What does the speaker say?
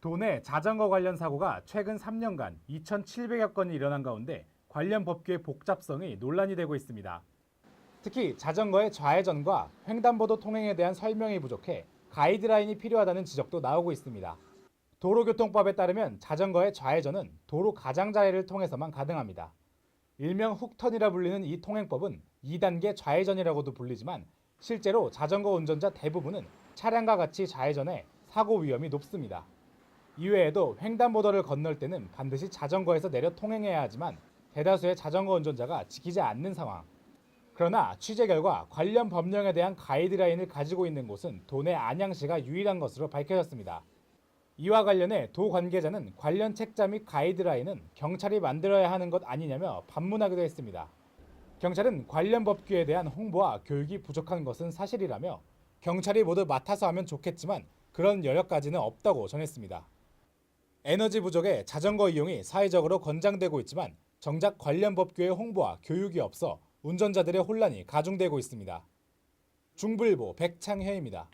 도내 자전거 관련 사고가 최근 3년간 2,700여 건이 일어난 가운데 관련 법규의 복잡성이 논란이 되고 있습니다. 특히 자전거의 좌회전과 횡단보도 통행에 대한 설명이 부족해 가이드라인이 필요하다는 지적도 나오고 있습니다. 도로교통법에 따르면 자전거의 좌회전은 도로 가장자리를 통해서만 가능합니다. 일명 훅턴이라 불리는 이 통행법은 2단계 좌회전이라고도 불리지만 실제로 자전거 운전자 대부분은 차량과 같이 좌회전해 사고 위험이 높습니다. 이외에도 횡단보도를 건널 때는 반드시 자전거에서 내려 통행해야 하지만 대다수의 자전거 운전자가 지키지 않는 상황. 그러나 취재 결과 관련 법령에 대한 가이드라인을 가지고 있는 곳은 도내 안양시가 유일한 것으로 밝혀졌습니다. 이와 관련해 도 관계자는 관련 책자 및 가이드라인은 경찰이 만들어야 하는 것 아니냐며 반문하기도 했습니다. 경찰은 관련 법규에 대한 홍보와 교육이 부족한 것은 사실이라며 경찰이 모두 맡아서 하면 좋겠지만 그런 여력까지는 없다고 전했습니다. 에너지 부족에 자전거 이용이 사회적으로 권장되고 있지만 정작 관련 법규의 홍보와 교육이 없어 운전자들의 혼란이 가중되고 있습니다. 중부일보 백창혜입니다.